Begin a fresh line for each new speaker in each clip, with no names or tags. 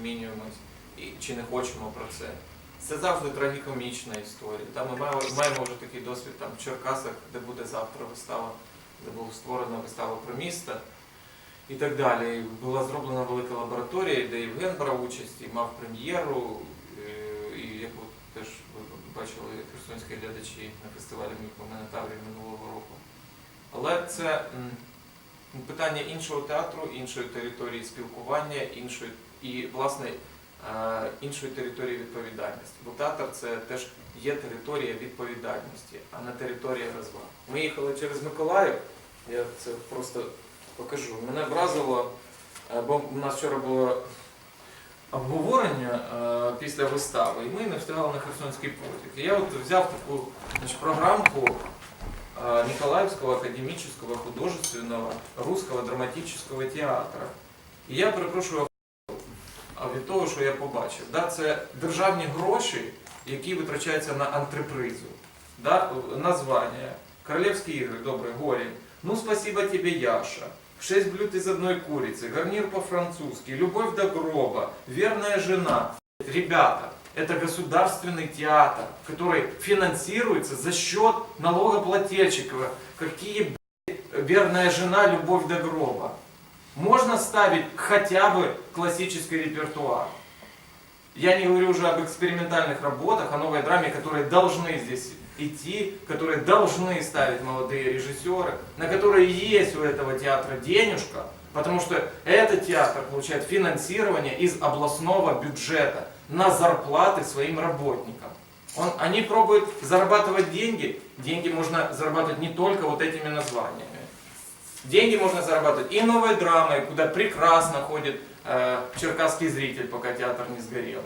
змінюємось і чи не хочемо про це. Це завжди трагікомічна історія. Там ми маємо, маємо вже такий досвід там в Черкасах, де буде завтра вистава, де була створена вистава про місто і так далі. Була зроблена велика лабораторія, де Євген брав участь і мав прем'єру. е, І як от теж ви бачили херсонські глядачі на фестивалі Мікомонетаврії минулого року. Але це питання іншого театру, іншої території спілкування, іншої і власне е, іншої території відповідальності. Бо театр це теж є територія відповідальності, а не територія розваг. Ми їхали через Миколаїв, я це просто покажу. Мене вразило, е, бо у нас вчора було обговорення е, після вистави, і ми не встигали на Херсонський потяг. І я от взяв таку значить, програмку Николаевского академического художественного русского драматического театра. І я а від того, що я побачив. Да, це державні гроші, які витрачаються на антрепризу. Да, названня. Королевські ігри, добре, Горін. Ну, спасибо тебе, Яша. Шесть блюд из одной курицы, гарнир по-французски, любовь до гроба, верная жена. Ребята, это государственный театр, который финансируется за счет налогоплательщиков. Какие блядь, верная жена, любовь до гроба. Можно ставить хотя бы классический репертуар. Я не говорю уже об экспериментальных работах, о новой драме, которые должны здесь идти, которые должны ставить молодые режиссеры, на которые есть у этого театра денежка, потому что этот театр получает финансирование из областного бюджета на зарплаты своим работникам. Он, они пробуют зарабатывать деньги. Деньги можно зарабатывать не только вот этими названиями. Деньги можно зарабатывать и новой драмой, куда прекрасно ходит э, черкасский зритель, пока театр не сгорел.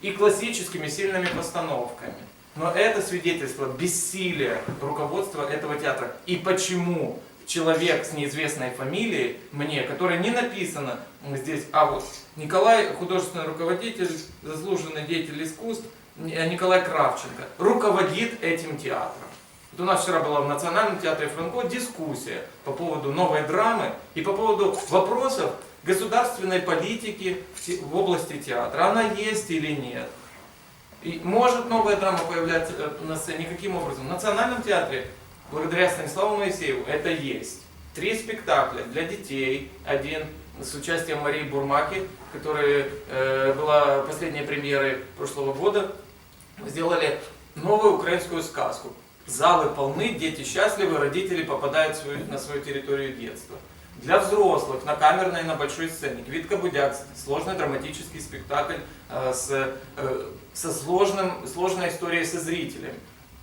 И классическими сильными постановками. Но это свидетельство бессилия руководства этого театра. И почему человек с неизвестной фамилией мне, которая не написана здесь, а вот Николай, художественный руководитель, заслуженный деятель искусств, Николай Кравченко, руководит этим театром. Вот у нас вчера была в Национальном театре Франко дискуссия по поводу новой драмы и по поводу вопросов государственной политики в области театра. Она есть или нет? И может новая драма появляться э, на сцене каким образом? В Национальном театре, благодаря Станиславу Моисееву, это есть. Три спектакля для детей. Один с участием Марии Бурмаки, которая э, была последней премьерой прошлого года. Сделали новую украинскую сказку. Залы полны, дети счастливы, родители попадают свою- на свою территорию детства. Для взрослых на камерной и на большой сцене. Квитка Будяк, сложный драматический спектакль э, с, э, со сложным, сложной историей со зрителем.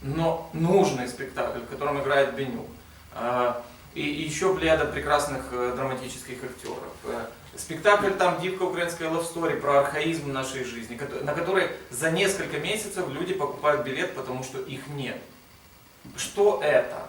Но нужный спектакль, в котором играет Бенюк. Э, И, и еще плеяда прекрасных э, драматических актеров. Э, Спектакль там «Дивка украинская лавстори» про архаизм нашей жизни, на который за несколько месяцев люди покупают билет, потому что их нет. Что это?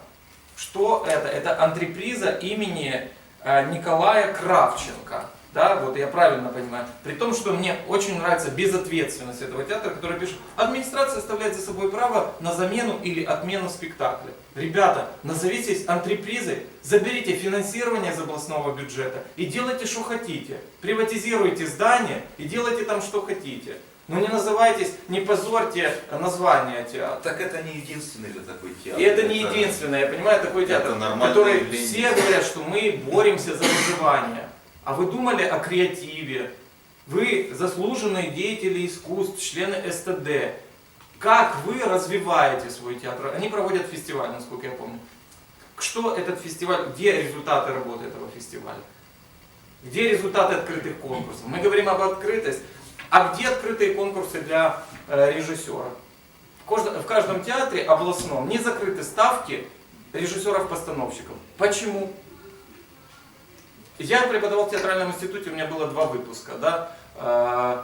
Что это? Это антреприза имени э, Николая Кравченко. Да, вот я правильно понимаю. При том, что мне очень нравится безответственность этого театра, который пишет, администрация оставляет за собой право на замену или отмену спектакля. Ребята, назовитесь антрепризой, заберите финансирование из областного бюджета и делайте, что хотите. Приватизируйте здание и делайте там, что хотите. Но не называйтесь, не позорьте название театра.
Так это не единственный же такой театр.
И это не единственное, я понимаю, такой театр,
Это
который
явление.
все говорят, что мы боремся за выживание. А вы думали о креативе? Вы заслуженные деятели искусств, члены СТД. Как вы развиваете свой театр? Они проводят фестиваль, насколько я помню. Что этот фестиваль, где результаты работы этого фестиваля? Где результаты открытых конкурсов? Мы говорим об открытости. А где открытые конкурсы для э, режиссеров? В каждом, театре областном не закрыты ставки режиссеров-постановщиков. Почему? Я преподавал в театральном институте, у меня было два выпуска, да. Э,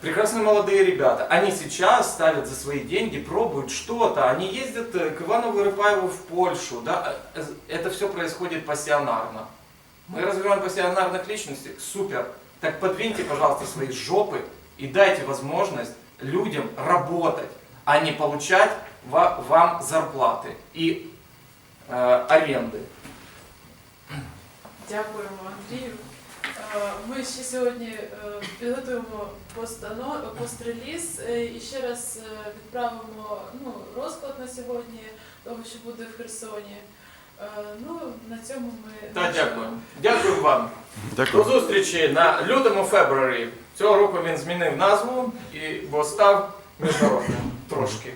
Прекрасные молодые ребята. Они сейчас ставят за свои деньги, пробуют что-то. Они ездят э, к Ивану Вырыпаеву в Польшу. Да? Э, Это все происходит пассионарно. Мы развиваем пассионарных личностей. Супер. Так подвиньте, пожалуйста, свои жопы и дайте возможность людям работать, а не получать ва- вам зарплаты и э, аренды.
Дякуємо Андрію. Е, Ми ще сьогодні е, підготуємо постано- пост-реліз е, і ще раз е, відправимо ну, розклад на сьогодні того, що буде в Херсоні. Е, Ну, на цьому ми
Та
наші-
дякую. Дякую вам. До
Дякую.
зустрічі на лютому фебруарі. Цього року він змінив назву і бо став міжнародним трошки.